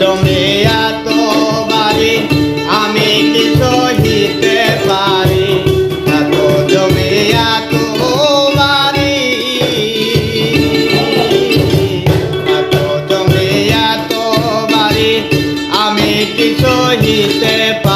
তুমি এত আমি কিছু নিতে পারি এত তুমি এত বাড়ি এত তুমি আমি কি সহিতে পারি